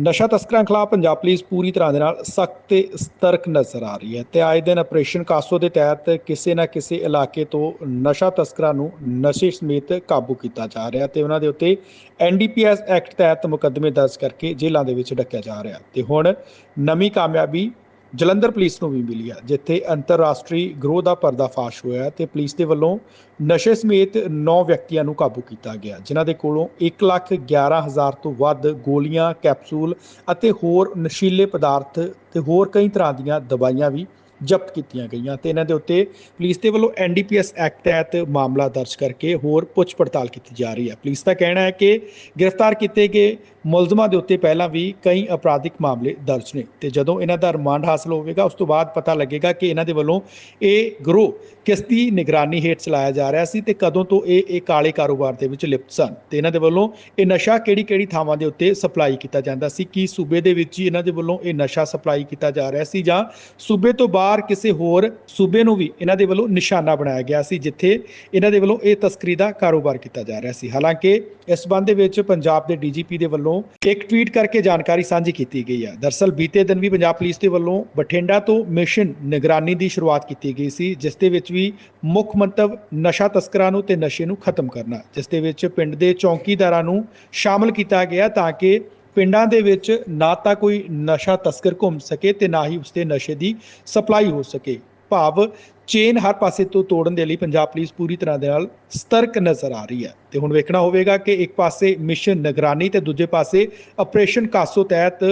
ਨਸ਼ਾ ਤਸਕਰਾਂ ਖਿਲਾਫ ਪੰਜਾਬ ਪੁਲਿਸ ਪੂਰੀ ਤਰ੍ਹਾਂ ਦੇ ਨਾਲ ਸਖਤ ਤੇ ਸਤਰਕ ਨਜ਼ਰ ਆ ਰਹੀ ਹੈ ਤੇ ਆਏ ਦਿਨ ਆਪਰੇਸ਼ਨ ਕਾਸੋ ਦੇ ਤਹਿਤ ਕਿਸੇ ਨਾ ਕਿਸੇ ਇਲਾਕੇ ਤੋਂ ਨਸ਼ਾ ਤਸਕਰਾਂ ਨੂੰ ਨਸ਼ੇ ਸਮੇਤ ਕਾਬੂ ਕੀਤਾ ਜਾ ਰਿਹਾ ਤੇ ਉਹਨਾਂ ਦੇ ਉੱਤੇ ਐਨਡੀਪੀਐਸ ਐਕਟ ਤਹਿਤ ਮੁਕੱਦਮੇ ਦਰਜ ਕਰਕੇ ਜੇਲ੍ਹਾਂ ਦੇ ਵਿੱਚ ਡੱਕਿਆ ਜਾ ਰਿਹਾ ਤੇ ਹੁਣ ਨਵੀਂ ਕਾਮਯਾਬੀ ਜਲੰਧਰ ਪੁਲਿਸ ਨੂੰ ਵੀ ਮਿਲੀ ਆ, ਜਿੱਥੇ ਅੰਤਰਰਾਸ਼ਟਰੀ ਗਰੋਹ ਦਾ ਪਰਦਾਫਾਸ਼ ਹੋਇਆ ਤੇ ਪੁਲਿਸ ਦੇ ਵੱਲੋਂ ਨਸ਼ੇ ਸਮੇਤ 9 ਵਿਅਕਤੀਆਂ ਨੂੰ ਕਾਬੂ ਕੀਤਾ ਗਿਆ, ਜਿਨ੍ਹਾਂ ਦੇ ਕੋਲੋਂ 111000 ਤੋਂ ਵੱਧ ਗੋਲੀਆਂ, ਕੈਪਸੂਲ ਅਤੇ ਹੋਰ ਨਸ਼ੀਲੇ ਪਦਾਰਥ ਤੇ ਹੋਰ ਕਈ ਤਰ੍ਹਾਂ ਦੀਆਂ ਦਵਾਈਆਂ ਵੀ ਜ਼ਬਤ ਕੀਤੀਆਂ ਗਈਆਂ ਤੇ ਇਹਨਾਂ ਦੇ ਉੱਤੇ ਪੁਲਿਸ ਦੇ ਵੱਲੋਂ ਐਨਡੀਪੀਐਸ ਐਕਟ ਤਹਿਤ ਮਾਮਲਾ ਦਰਜ ਕਰਕੇ ਹੋਰ ਪੁੱਛ ਪੜਤਾਲ ਕੀਤੀ ਜਾ ਰਹੀ ਹੈ। ਪੁਲਿਸ ਦਾ ਕਹਿਣਾ ਹੈ ਕਿ ਗ੍ਰਿਫਤਾਰ ਕੀਤੇ ਗਏ ਮੁਲਜ਼ਮਾਂ ਦੇ ਉੱਤੇ ਪਹਿਲਾਂ ਵੀ ਕਈ ਅਪਰਾਧਿਕ ਮਾਮਲੇ ਦਰਜ ਨੇ ਤੇ ਜਦੋਂ ਇਹਨਾਂ ਦਾ ਰਿਮਾਂਡ ਹਾਸਲ ਹੋਵੇਗਾ, ਉਸ ਤੋਂ ਬਾਅਦ ਪਤਾ ਲੱਗੇਗਾ ਕਿ ਇਹਨਾਂ ਦੇ ਵੱਲੋਂ ਇਹ ਗਰੋਹ ਕਿਸ ਦੀ ਨਿਗਰਾਨੀ ਹੇਠ ਚਲਾਇਆ ਜਾ ਰਿਹਾ ਸੀ ਤੇ ਕਦੋਂ ਤੋਂ ਇਹ ਇਹ ਕਾਲੇ ਕਾਰੋਬਾਰ ਦੇ ਵਿੱਚ ਲਿਪਤ ਸਨ ਤੇ ਇਹਨਾਂ ਦੇ ਵੱਲੋਂ ਇਹ ਨਸ਼ਾ ਕਿਹੜੀ-ਕਿਹੜੀ ਥਾਵਾਂ ਦੇ ਉੱਤੇ ਸਪਲਾਈ ਕੀਤਾ ਜਾਂਦਾ ਸੀ, ਕੀ ਸੂਬੇ ਦੇ ਵਿੱਚ ਹੀ ਇਹਨਾਂ ਦੇ ਵੱਲੋਂ ਇਹ ਨਸ਼ਾ ਸਪਲਾਈ ਕੀਤਾ ਜਾ ਰਿਹਾ ਸੀ ਜਾਂ ਸੂਬੇ ਤੋਂ ਬਾਹਰ ਕਿਸੇ ਹੋਰ ਸੂਬੇ ਨੂੰ ਵੀ ਇਹਨਾਂ ਦੇ ਵੱਲੋਂ ਨਿਸ਼ਾਨਾ ਬਣਾਇਆ ਗਿਆ ਸੀ, ਜਿੱਥੇ ਇਹਨਾਂ ਦੇ ਵੱਲੋਂ ਇਹ ਤਸਕਰੀ ਦਾ ਕਾਰੋਬਾਰ ਕੀਤਾ ਜਾ ਰਿਹਾ ਸੀ। ਹਾਲਾਂਕਿ ਇਸ ਸੰਬੰਧ ਦੇ ਵਿੱਚ ਪੰਜਾਬ ਦੇ ਡੀਜੀਪੀ ਦੇ ਵੱਲੋਂ ਇੱਕ ਟਵੀਟ ਕਰਕੇ ਜਾਣਕਾਰੀ ਸਾਂਝੀ ਕੀਤੀ ਗਈ ਹੈ। ਦਰਸਲ ਬੀਤੇ ਦਿਨ ਵੀ ਪੰਜਾਬ ਪੁਲਿਸ ਦੇ ਵੱਲੋਂ ਬਠਿੰਡਾ ਤੋਂ ਮਿਸ਼ਨ ਨਿਗਰਾਨੀ ਦੀ ਸ਼ੁਰੂਆਤ ਕੀਤੀ ਗਈ ਸੀ, ਜਿਸ ਦੇ ਵਿੱਚ ਵੀ ਮੁੱਖ ਮੰਤਵ ਨਸ਼ਾ ਤਸਕਰਾਂ ਨੂੰ ਤੇ ਨਸ਼ੇ ਨੂੰ ਖਤਮ ਕਰਨਾ, ਜਿਸ ਦੇ ਵਿੱਚ ਪਿੰਡ ਦੇ ਚੌਕੀਦਾਰਾਂ ਨੂੰ ਸ਼ਾਮਲ ਕੀਤਾ ਗਿਆ ਤਾਂ ਕਿ ਪਿੰਡਾਂ ਦੇ ਵਿੱਚ ਨਾ ਤਾਂ ਕੋਈ ਨਸ਼ਾ ਤਸਕਰ ਘੁੰਮ ਸਕੇ ਤੇ ਨਾ ਹੀ ਉਸਦੇ ਨਸ਼ੇ ਦੀ ਸਪਲਾਈ ਹੋ ਸਕੇ। ਭਾਵ ਚੇਨ ਹਰ ਪਾਸੇ ਤੋਂ ਤੋੜਨ ਦੇ ਲਈ ਪੰਜਾਬ ਪੁਲਿਸ ਪੂਰੀ ਤਰ੍ਹਾਂ ਦੇ ਨਾਲ ਸਤਰਕ ਨਜ਼ਰ ਆ ਰਹੀ ਹੈ। ਤੇ ਹੁਣ ਵੇਖਣਾ ਹੋਵੇਗਾ ਕਿ ਇੱਕ ਪਾਸੇ ਮਿਸ਼ਨ ਨਿਗਰਾਨੀ ਤੇ ਦੂਜੇ ਪਾਸੇ ਆਪਰੇਸ਼ਨ ਕਾਸੋ ਤਹਿਤ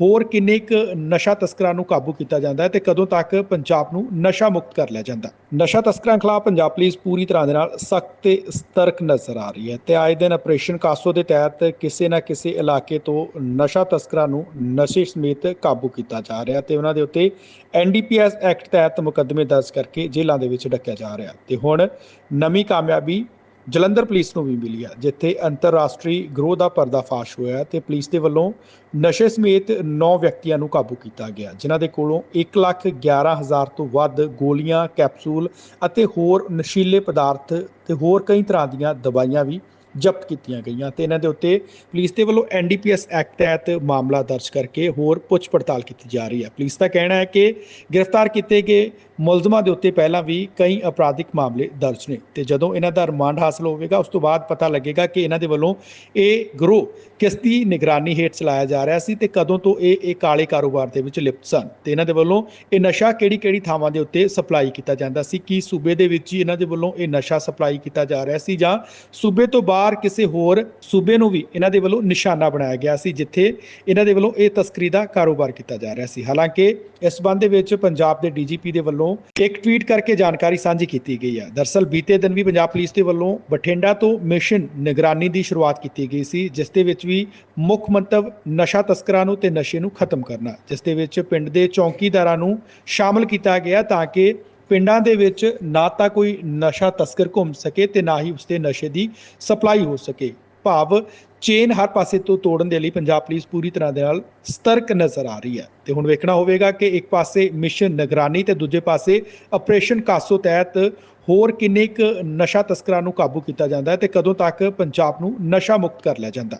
ਹੋਰ ਕਿੰਨੇ ਕੁ ਨਸ਼ਾ ਤਸਕਰਾਂ ਨੂੰ ਕਾਬੂ ਕੀਤਾ ਜਾਂਦਾ ਹੈ ਤੇ ਕਦੋਂ ਤੱਕ ਪੰਜਾਬ ਨੂੰ ਨਸ਼ਾ ਮੁਕਤ ਕਰ ਲਿਆ ਜਾਂਦਾ ਨਸ਼ਾ ਤਸਕਰਾਂ ਖਿਲਾਫ ਪੰਜਾਬ ਪੁਲਿਸ ਪੂਰੀ ਤਰ੍ਹਾਂ ਦੇ ਨਾਲ ਸਖਤ ਤੇ ਸਤਰਕ ਨਜ਼ਰ ਆ ਰਹੀ ਹੈ ਤੇ ਆਏ ਦਿਨ ਆਪਰੇਸ਼ਨ ਕਾਸੋ ਦੇ ਤਹਿਤ ਕਿਸੇ ਨਾ ਕਿਸੇ ਇਲਾਕੇ ਤੋਂ ਨਸ਼ਾ ਤਸਕਰਾਂ ਨੂੰ ਨਸ਼ੇ ਸਮੇਤ ਕਾਬੂ ਕੀਤਾ ਜਾ ਰਿਹਾ ਤੇ ਉਹਨਾਂ ਦੇ ਉੱਤੇ ਐਨਡੀਪੀਐਸ ਐਕਟ ਤਹਿਤ ਮੁਕੱਦਮੇ ਦਰਜ ਕਰਕੇ ਜੇਲ੍ਹਾਂ ਦੇ ਵਿੱਚ ਡੱਕਿਆ ਜਾ ਰਿਹਾ ਤੇ ਹੁਣ ਨਵੀਂ ਕਾਮਯਾਬੀ ਜਲੰਧਰ ਪੁਲਿਸ ਨੂੰ ਵੀ ਮਿਲੀ ਹੈ ਜਿੱਥੇ ਅੰਤਰਰਾਸ਼ਟਰੀ ਗਰੋਹ ਦਾ ਪਰਦਾਫਾਸ਼ ਹੋਇਆ ਤੇ ਪੁਲਿਸ ਦੇ ਵੱਲੋਂ ਨਸ਼ੇ ਸਮੇਤ 9 ਵਿਅਕਤੀਆਂ ਨੂੰ ਕਾਬੂ ਕੀਤਾ ਗਿਆ। ਜਿਨ੍ਹਾਂ ਦੇ ਕੋਲੋਂ 111000 ਤੋਂ ਵੱਧ ਗੋਲੀਆਂ, ਕੈਪਸੂਲ ਅਤੇ ਹੋਰ ਨਸ਼ੀਲੇ ਪਦਾਰਥ ਤੇ ਹੋਰ ਕਈ ਤਰ੍ਹਾਂ ਦੀਆਂ ਦਵਾਈਆਂ ਵੀ ਜ਼ਬਤ ਕੀਤੀਆਂ ਗਈਆਂ ਤੇ ਇਹਨਾਂ ਦੇ ਉੱਤੇ ਪੁਲਿਸ ਦੇ ਵੱਲੋਂ ਐਨਡੀਪੀਐਸ ਐਕਟ ਤਹਿਤ ਮਾਮਲਾ ਦਰਜ ਕਰਕੇ ਹੋਰ ਪੁੱਛ ਪੜਤਾਲ ਕੀਤੀ ਜਾ ਰਹੀ ਹੈ। ਪੁਲਿਸ ਦਾ ਕਹਿਣਾ ਹੈ ਕਿ ਗ੍ਰਿਫਤਾਰ ਕੀਤੇ ਗਏ ਮੁਲਜ਼ਮਾਂ ਦੇ ਉੱਤੇ ਪਹਿਲਾਂ ਵੀ ਕਈ ਅਪਰਾਧਿਕ ਮਾਮਲੇ ਦਰਜ ਨੇ ਤੇ ਜਦੋਂ ਇਹਨਾਂ ਦਾ ਰਿਮਾਂਡ ਹਾਸਲ ਹੋਵੇਗਾ, ਉਸ ਤੋਂ ਬਾਅਦ ਪਤਾ ਲੱਗੇਗਾ ਕਿ ਇਹਨਾਂ ਦੇ ਵੱਲੋਂ ਇਹ ਗਰੋਹ ਕਿਸ ਦੀ ਨਿਗਰਾਨੀ ਹੇਠ ਚਲਾਇਆ ਜਾ ਰਿਹਾ ਸੀ ਤੇ ਕਦੋਂ ਤੋਂ ਇਹ ਇਹ ਕਾਲੇ ਕਾਰੋਬਾਰ ਦੇ ਵਿੱਚ ਲਿਪਤ ਸਨ ਤੇ ਇਹਨਾਂ ਦੇ ਵੱਲੋਂ ਇਹ ਨਸ਼ਾ ਕਿਹੜੀ-ਕਿਹੜੀ ਥਾਵਾਂ ਦੇ ਉੱਤੇ ਸਪਲਾਈ ਕੀਤਾ ਜਾਂਦਾ ਸੀ, ਕੀ ਸੂਬੇ ਦੇ ਵਿੱਚ ਹੀ ਇਹਨਾਂ ਦੇ ਵੱਲੋਂ ਇਹ ਨਸ਼ਾ ਸਪਲਾਈ ਕੀਤਾ ਜਾ ਰਿਹਾ ਸੀ ਜਾਂ ਸੂਬੇ ਤੋਂ ਬਾਹਰ ਕਿਸੇ ਹੋਰ ਸੂਬੇ ਨੂੰ ਵੀ ਇਹਨਾਂ ਦੇ ਵੱਲੋਂ ਨਿਸ਼ਾਨਾ ਬਣਾਇਆ ਗਿਆ ਸੀ, ਜਿੱਥੇ ਇਹਨਾਂ ਦੇ ਵੱਲੋਂ ਇਹ ਤਸਕਰੀ ਦਾ ਕਾਰੋਬਾਰ ਕੀਤਾ ਜਾ ਰਿਹਾ ਸੀ। ਹਾਲਾਂਕਿ ਇਸ ਸੰਬੰਧ ਦੇ ਵਿੱਚ ਪੰਜਾਬ ਦੇ ਡੀਜੀਪੀ ਦੇ ਵੱਲੋਂ ਇੱਕ ਟਵੀਟ ਕਰਕੇ ਜਾਣਕਾਰੀ ਸਾਂਝੀ ਕੀਤੀ ਗਈ ਹੈ ਦਰਸਲ ਬੀਤੇ ਦਿਨ ਵੀ ਪੰਜਾਬ ਪੁਲਿਸ ਦੇ ਵੱਲੋਂ ਬਠਿੰਡਾ ਤੋਂ ਮਿਸ਼ਨ ਨਿਗਰਾਨੀ ਦੀ ਸ਼ੁਰੂਆਤ ਕੀਤੀ ਗਈ ਸੀ, ਜਿਸ ਦੇ ਵਿੱਚ ਵੀ ਮੁੱਖ ਮੰਤਵ ਨਸ਼ਾ ਤਸਕਰਾਂ ਨੂੰ ਤੇ ਨਸ਼ੇ ਨੂੰ ਖਤਮ ਕਰਨਾ, ਜਿਸ ਦੇ ਵਿੱਚ ਪਿੰਡ ਦੇ ਚੌਕੀਦਾਰਾਂ ਨੂੰ ਸ਼ਾਮਲ ਕੀਤਾ ਗਿਆ ਤਾਂ ਕਿ ਪਿੰਡਾਂ ਦੇ ਵਿੱਚ ਨਾ ਤਾਂ ਕੋਈ ਨਸ਼ਾ ਤਸਕਰ ਘੁੰਮ ਸਕੇ ਤੇ ਨਾ ਹੀ ਉਸਦੇ ਨਸ਼ੇ ਦੀ ਸਪਲਾਈ ਹੋ ਸਕੇ। ਭਾਵ ਚੇਨ ਹਰ ਪਾਸੇ ਤੋਂ ਤੋੜਨ ਦੇ ਲਈ ਪੰਜਾਬ ਪੁਲਿਸ ਪੂਰੀ ਤਰ੍ਹਾਂ ਦੇ ਨਾਲ ਸਤਰਕ ਨਜ਼ਰ ਆ ਰਹੀ ਹੈ। ਤੇ ਹੁਣ ਵੇਖਣਾ ਹੋਵੇਗਾ ਕਿ ਇੱਕ ਪਾਸੇ ਮਿਸ਼ਨ ਨਿਗਰਾਨੀ ਤੇ ਦੂਜੇ ਪਾਸੇ ਆਪਰੇਸ਼ਨ ਕਾਸੋ ਤਹਿਤ ਹੋਰ ਕਿੰਨੇ ਕੁ ਨਸ਼ਾ ਤਸਕਰਾਂ ਨੂੰ ਕਾਬੂ ਕੀਤਾ ਜਾਂਦਾ ਹੈ ਤੇ ਕਦੋਂ ਤੱਕ ਪੰਜਾਬ ਨੂੰ ਨਸ਼ਾ ਮੁਕਤ ਕਰ ਲਿਆ ਜਾਂਦਾ।